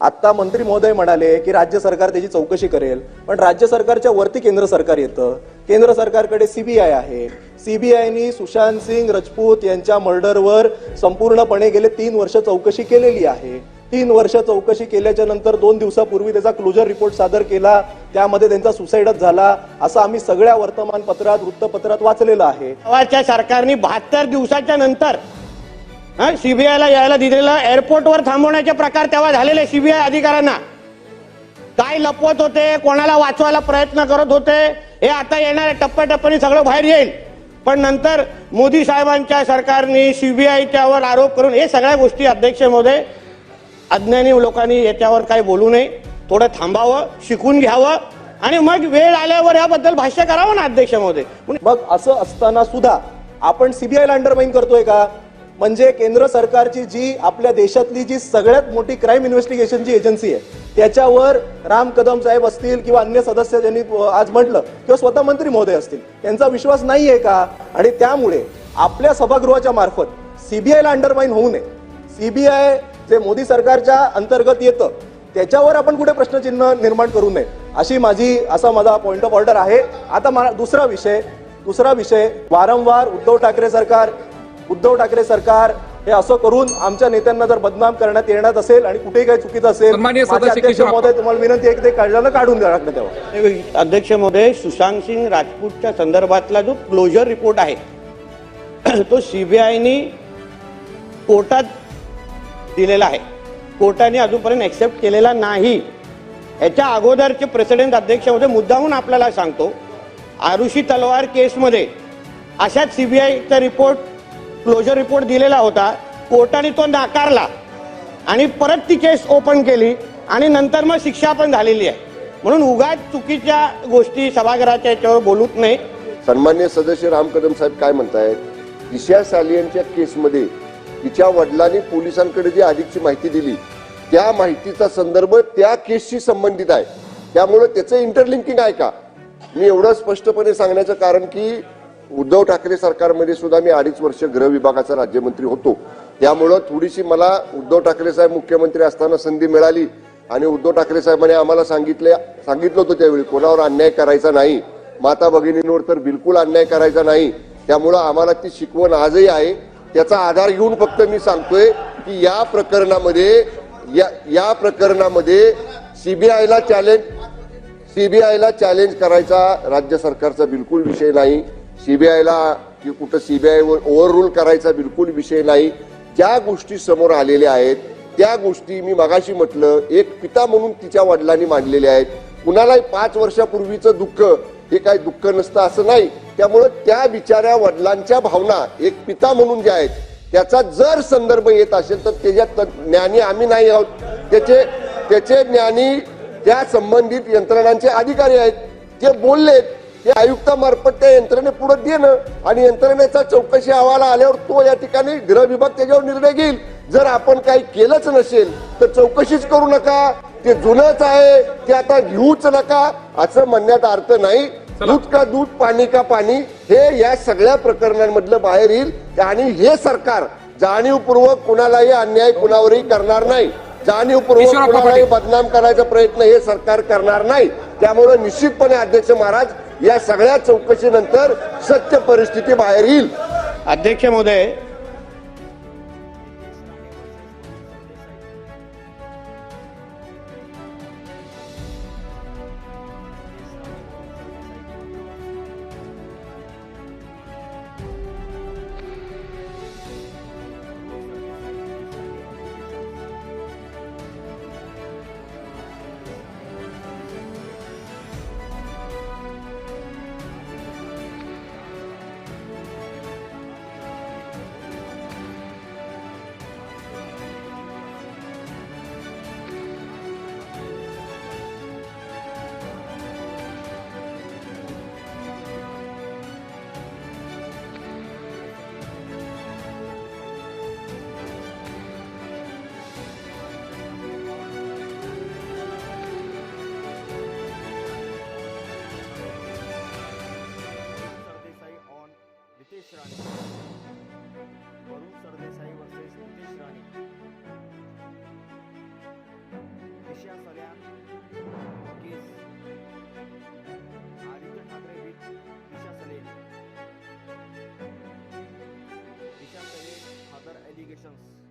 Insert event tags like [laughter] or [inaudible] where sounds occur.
आत्ता मंत्री महोदय म्हणाले की राज्य सरकार त्याची चौकशी करेल पण राज्य सरकारच्या वरती केंद्र सरकार येतं. केंद्र सरकारकडे सीबीआय आहे. सीबीआयनी सुशांत सिंग राजपूत यांच्या मर्डरवर संपूर्णपणे गेले तीन वर्ष चौकशी केलेली आहे. तीन वर्ष चौकशी केल्याच्यानंतर दोन दिवसापूर्वी त्याचा क्लोजर रिपोर्ट सादर केला. त्यामध्ये त्यांचा सुसाईडच झाला असं आम्ही सगळ्या वर्तमानपत्रात वृत्तपत्रात वाचलेलं आहे. सरकारने बहात्तर दिवसाच्या नंतर सीबीआयला यायला दिलेलं एअरपोर्टवर थांबवण्याचे प्रकार तेव्हा झालेले सीबीआय अधिकाऱ्यांना. काय लपवत होते कोणाला वाचवायला प्रयत्न करत होते हे आता येणाऱ्या टप्प्याटप्प्याने सगळं बाहेर येईल. पण नंतर मोदी साहेबांच्या सरकारने सीबीआयच्यावर आरोप करून हे सगळ्या गोष्टी अध्यक्ष महोदय अज्ञानी लोकांनी याच्यावर काही बोलू नये. थोडं थांबावं शिकून घ्यावं आणि मग वेळ आल्यावर याबद्दल भाष्य करावं ना अध्यक्ष महोदय. मग असं असताना सुद्धा आपण सीबीआयला अंडरमाइन करतोय का? म्हणजे केंद्र सरकारची जी आपल्या देशातली जी सगळ्यात मोठी क्राईम इन्व्हेस्टिगेशनची एजन्सी आहे त्याच्यावर राम कदम साहेब असतील किंवा अन्य सदस्य ज्यांनी आज म्हटलं किंवा स्वतः मंत्री महोदय असतील त्यांचा विश्वास नाही आहे का? आणि त्यामुळे आपल्या सभागृहाच्या मार्फत सीबीआयला अंडरमाइन होऊ नये. सीबीआय जे मोदी सरकारच्या अंतर्गत येतं त्याच्यावर आपण कुठे प्रश्नचिन्ह निर्माण करू नये अशी माझी असा माझा पॉइंट ऑफ ऑर्डर आहे. आता मा- दुसरा विषय दुसरा विषय वारंवार उद्धव ठाकरे सरकार उद्धव ठाकरे सरकार हे असं करून आमच्या नेत्यांना जर बदनाम करण्यात येण्यात असेल आणि कुठेही काही चुकीचं असेल अध्यक्ष महोदय तुम्हाला विनंती आहे की ते काढल्यानं काढून टाकण्यात यावं अध्यक्ष महोदय सुशांत सिंग राजपूतच्या संदर्भातला जो क्लोजर रिपोर्ट आहे [clears throat] तो सीबीआयनी कोर्टात दिलेला आहे. कोर्टाने अजूनपर्यंत एक्सेप्ट केलेला नाही. याच्या अगोदरचे प्रेसिडेंट अध्यक्ष महोदय मुद्दाहून आपल्याला सांगतो आरुषी तलवार केसमध्ये अशाच सीबीआयचा रिपोर्ट क्लोजर रिपोर्ट दिलेला होता. कोर्टाने तो नाकारला. आणि परत ती केस ओपन केली. आणि नंतर मग शिक्षा पण झालेली आहे. म्हणून उगाच चुकीच्या गोष्टी सभागृहाच्या याच्यावर बोलूच नाही. सन्मान्य सदस्य राम कदम साहेब काय म्हणतायत? दिशा सालियनच्या केसमध्ये तिच्या वडिलांनी पोलिसांकडे जी अधिकची माहिती दिली त्या माहितीचा संदर्भ त्या केसशी संबंधित आहे. त्यामुळे त्याचं इंटरलिंकिंग आहे का? मी एवढं स्पष्टपणे सांगण्याचं कारण की उद्धव ठाकरे सरकारमध्ये सुद्धा मी अडीच वर्ष गृह विभागाचा राज्यमंत्री होतो. त्यामुळं थोडीशी मला उद्धव ठाकरे साहेब मुख्यमंत्री असताना संधी मिळाली आणि उद्धव ठाकरे साहेबांनी आम्हाला सांगितले सांगितलं होतं त्यावेळी कोणावर अन्याय करायचा नाही. माता भगिनींवर तर बिलकुल अन्याय करायचा नाही. त्यामुळं आम्हाला ती शिकवण आजही आहे. त्याचा आधार घेऊन फक्त मी सांगतोय की या प्रकरणामध्ये या या प्रकरणामध्ये सीबीआयला चॅलेंज सीबीआयला चॅलेंज करायचा राज्य सरकारचा बिलकुल विषय नाही. सीबीआयला की कुठं सीबीआयवर ओव्हर रूल करायचा बिलकुल विषय नाही. ज्या गोष्टी समोर आलेल्या आहेत त्या गोष्टी मी मगाशी म्हटलं एक पिता म्हणून तिच्या वडिलांनी मांडलेल्या आहेत. कुणालाही पाच वर्षापूर्वीचं दुःख हे काही दुःख नसतं असं नाही. त्यामुळं त्या बिचाऱ्या वडिलांच्या भावना एक पिता म्हणून ज्या आहेत त्याचा जर संदर्भ येत असेल तर त्याच्यात ज्ञानी आम्ही नाही आहोत. त्याचे त्याचे ज्ञानी त्या संबंधित यंत्रणांचे अधिकारी आहेत जे बोललेत. ते आयुक्तामार्फत त्या यंत्रणे पुढे देणं आणि यंत्रणेचा चौकशी अहवाल आल्यावर तो या ठिकाणी गृह विभाग त्याच्यावर निर्णय घेईल. जर आपण काही केलंच नसेल तर चौकशीच करू नका. ते जुनच आहे ते आता घेऊच नका असं म्हणण्यात अर्थ नाही. दूध का दूध पाणी का पाणी हे या सगळ्या प्रकरणांमधलं बाहेर येईल. आणि हे सरकार जाणीवपूर्वक कुणालाही अन्याय कुणावरही करणार नाही. जाणीवपूर्वक कुणालाही. बदनाम करायचा प्रयत्न हे सरकार करणार नाही. त्यामुळे निश्चितपणे अध्यक्ष महाराज या सगळ्या चौकशीनंतर सत्य परिस्थिती बाहेर येईल. अध्यक्ष महोदय अशा सगळ्या. Case. Aaditya Thackeray with Disha Salian Disha Salian father allegations